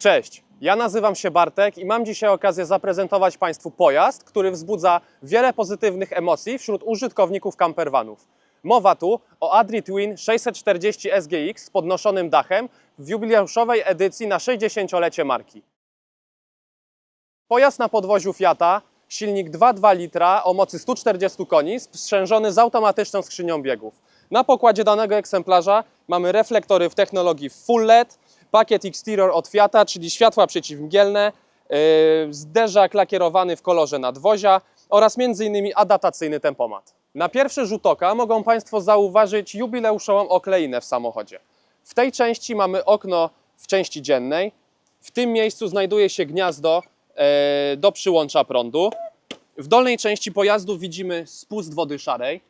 Cześć, ja nazywam się Bartek i mam dzisiaj okazję zaprezentować Państwu pojazd, który wzbudza wiele pozytywnych emocji wśród użytkowników campervanów. Mowa tu o Adri Twin 640 SGX z podnoszonym dachem w jubileuszowej edycji na 60-lecie marki. Pojazd na podwoziu Fiata, silnik 2,2 litra o mocy 140 koni, sprzężony z automatyczną skrzynią biegów. Na pokładzie danego egzemplarza mamy reflektory w technologii Full LED, pakiet exterior od Fiata, czyli światła przeciwmgielne, zderzak lakierowany w kolorze nadwozia oraz m.in. adaptacyjny tempomat. Na pierwszy rzut oka mogą Państwo zauważyć jubileuszową okleinę w samochodzie. W tej części mamy okno w części dziennej. W tym miejscu znajduje się gniazdo e, do przyłącza prądu. W dolnej części pojazdu widzimy spust wody szarej.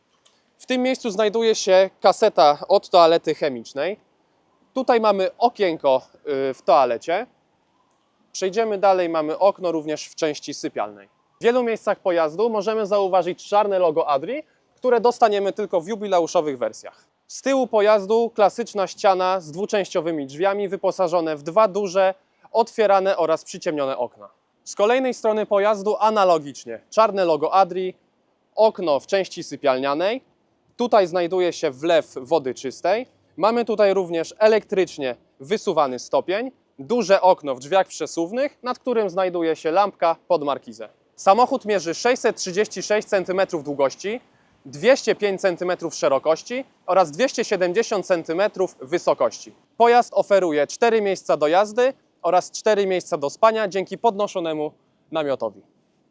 W tym miejscu znajduje się kaseta od toalety chemicznej. Tutaj mamy okienko y, w toalecie. Przejdziemy dalej, mamy okno również w części sypialnej. W wielu miejscach pojazdu możemy zauważyć czarne logo Adri, które dostaniemy tylko w jubileuszowych wersjach. Z tyłu pojazdu klasyczna ściana z dwuczęściowymi drzwiami wyposażone w dwa duże, otwierane oraz przyciemnione okna. Z kolejnej strony pojazdu analogicznie czarne logo Adri, okno w części sypialnianej, Tutaj znajduje się wlew wody czystej. Mamy tutaj również elektrycznie wysuwany stopień, duże okno w drzwiach przesuwnych, nad którym znajduje się lampka pod markizę. Samochód mierzy 636 cm długości, 205 cm szerokości oraz 270 cm wysokości. Pojazd oferuje 4 miejsca do jazdy oraz 4 miejsca do spania dzięki podnoszonemu namiotowi.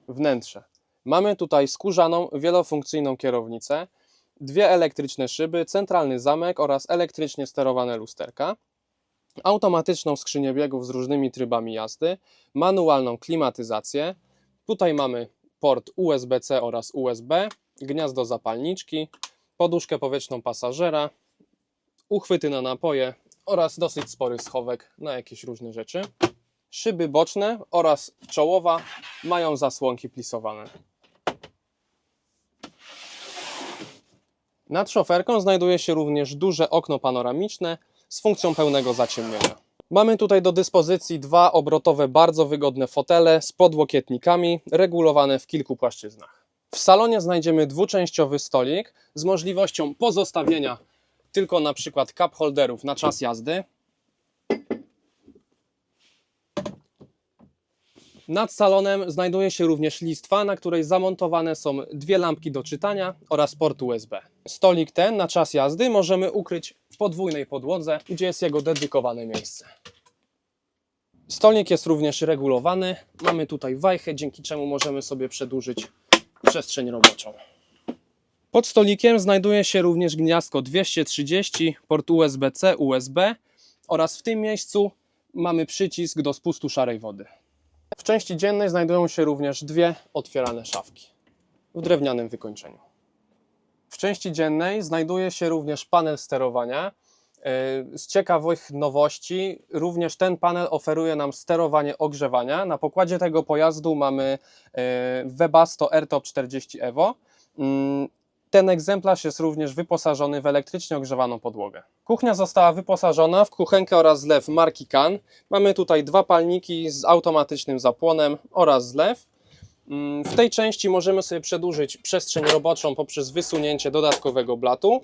Wnętrze. Mamy tutaj skórzaną, wielofunkcyjną kierownicę, dwie elektryczne szyby, centralny zamek oraz elektrycznie sterowane lusterka, automatyczną skrzynię biegów z różnymi trybami jazdy, manualną klimatyzację. Tutaj mamy port USB-C oraz USB, gniazdo zapalniczki, poduszkę powietrzną pasażera, uchwyty na napoje oraz dosyć spory schowek na jakieś różne rzeczy. Szyby boczne oraz czołowa mają zasłonki plisowane. Nad szoferką znajduje się również duże okno panoramiczne z funkcją pełnego zaciemnienia. Mamy tutaj do dyspozycji dwa obrotowe, bardzo wygodne fotele z podłokietnikami, regulowane w kilku płaszczyznach. W salonie znajdziemy dwuczęściowy stolik z możliwością pozostawienia tylko na przykład cup holderów na czas jazdy. Nad salonem znajduje się również listwa, na której zamontowane są dwie lampki do czytania oraz port USB. Stolik ten na czas jazdy możemy ukryć w podwójnej podłodze, gdzie jest jego dedykowane miejsce. Stolik jest również regulowany. Mamy tutaj wajchę, dzięki czemu możemy sobie przedłużyć przestrzeń roboczą. Pod stolikiem znajduje się również gniazdko 230, port USB-C, USB oraz w tym miejscu mamy przycisk do spustu szarej wody. W części dziennej znajdują się również dwie otwierane szafki w drewnianym wykończeniu. W części dziennej znajduje się również panel sterowania. Yy, Z ciekawych nowości, również ten panel oferuje nam sterowanie ogrzewania. Na pokładzie tego pojazdu mamy yy, Webasto RTOP 40 Evo. Mm, Ten egzemplarz jest również wyposażony w elektrycznie ogrzewaną podłogę. Kuchnia została wyposażona w kuchenkę oraz zlew marki Kan. Mamy tutaj dwa palniki z automatycznym zapłonem oraz zlew. Mm, W tej części możemy sobie przedłużyć przestrzeń roboczą poprzez wysunięcie dodatkowego blatu.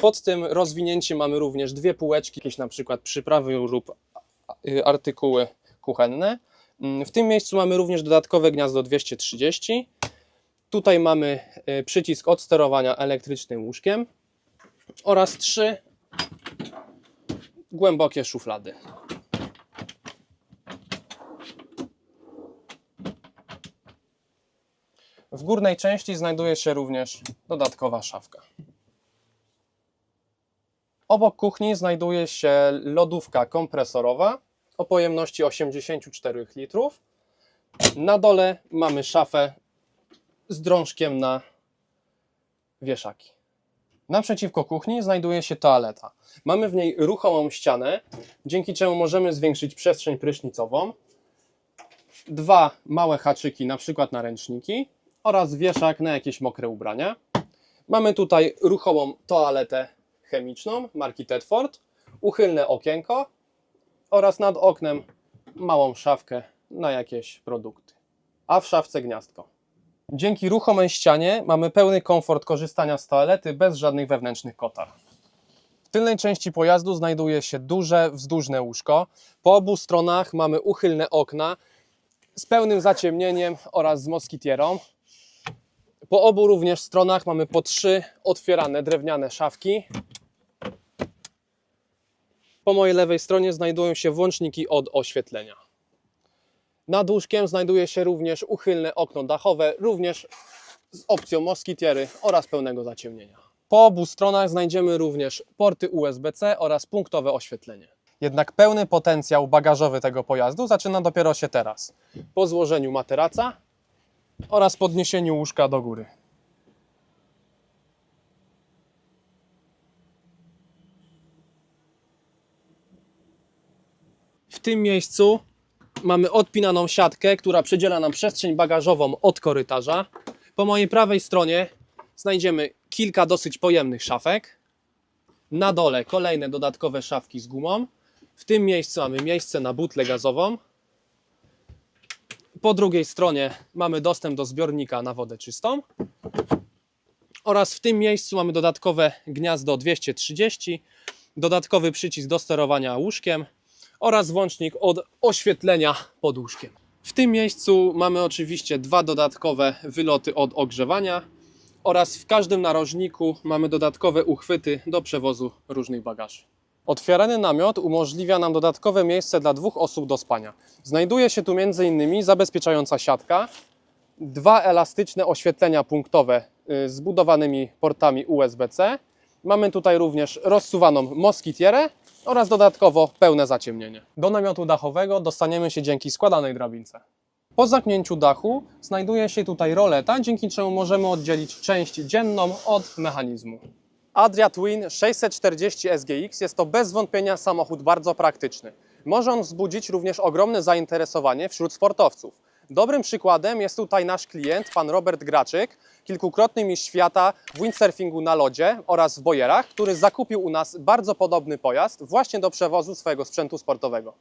Pod tym rozwinięciem mamy również dwie półeczki, jakieś na przykład przyprawy lub y, artykuły kuchenne. Mm, W tym miejscu mamy również dodatkowe gniazdo 230. Tutaj mamy y, przycisk od sterowania elektrycznym łóżkiem oraz trzy głębokie szuflady. W górnej części znajduje się również dodatkowa szafka. Obok kuchni znajduje się lodówka kompresorowa o pojemności 84 litrów. Na dole mamy szafę z drążkiem na wieszaki. Naprzeciwko kuchni znajduje się toaleta. Mamy w niej ruchomą ścianę, dzięki czemu możemy zwiększyć przestrzeń prysznicową. Dwa małe haczyki, na przykład na ręczniki oraz wieszak na jakieś mokre ubrania. Mamy tutaj ruchomą toaletę chemiczną marki Tedford, uchylne okienko oraz nad oknem małą szafkę na jakieś produkty. A w szafce gniazdko. Dzięki ruchomej ścianie mamy pełny komfort korzystania z toalety bez żadnych wewnętrznych kotar. W tylnej części pojazdu znajduje się duże, wzdłużne łóżko. Po obu stronach mamy uchylne okna z pełnym zaciemnieniem oraz z moskitierą. Po obu również stronach mamy po trzy otwierane drewniane szafki. Po mojej lewej stronie znajdują się włączniki od oświetlenia. Nad łóżkiem znajduje się również uchylne okno dachowe, również z opcją moskitiery oraz pełnego zaciemnienia. Po obu stronach znajdziemy również porty USB-C oraz punktowe oświetlenie. Jednak pełny potencjał bagażowy tego pojazdu zaczyna dopiero się teraz, po złożeniu materaca oraz podniesieniu łóżka do góry. W tym miejscu mamy odpinaną siatkę, która przydziela nam przestrzeń bagażową od korytarza. Po mojej prawej stronie znajdziemy kilka dosyć pojemnych szafek. Na dole kolejne dodatkowe szafki z gumą. W tym miejscu mamy miejsce na butlę gazową. Po drugiej stronie mamy dostęp do zbiornika na wodę czystą. Oraz w tym miejscu mamy dodatkowe gniazdo 230, dodatkowy przycisk do sterowania łóżkiem oraz włącznik od oświetlenia pod łóżkiem. W tym miejscu mamy oczywiście dwa dodatkowe wyloty od ogrzewania oraz w każdym narożniku mamy dodatkowe uchwyty do przewozu różnych bagaży. Otwierany namiot umożliwia nam dodatkowe miejsce dla dwóch osób do spania. Znajduje się tu m.in. zabezpieczająca siatka, dwa elastyczne oświetlenia punktowe y, z budowanymi portami USB-C. Mamy tutaj również rozsuwaną moskitierę oraz dodatkowo pełne zaciemnienie. Do namiotu dachowego dostaniemy się dzięki składanej drabince. Po zamknięciu dachu znajduje się tutaj roleta, dzięki czemu możemy oddzielić część dzienną od mechanizmu. Adria Twin 640 SGX jest to bez wątpienia samochód bardzo praktyczny. Może on wzbudzić również ogromne zainteresowanie wśród sportowców. Dobrym przykładem jest tutaj nasz klient, pan Robert Graczyk, kilkukrotny mistrz świata w windsurfingu na lodzie oraz w bojerach, który zakupił u nas bardzo podobny pojazd właśnie do przewozu swojego sprzętu sportowego.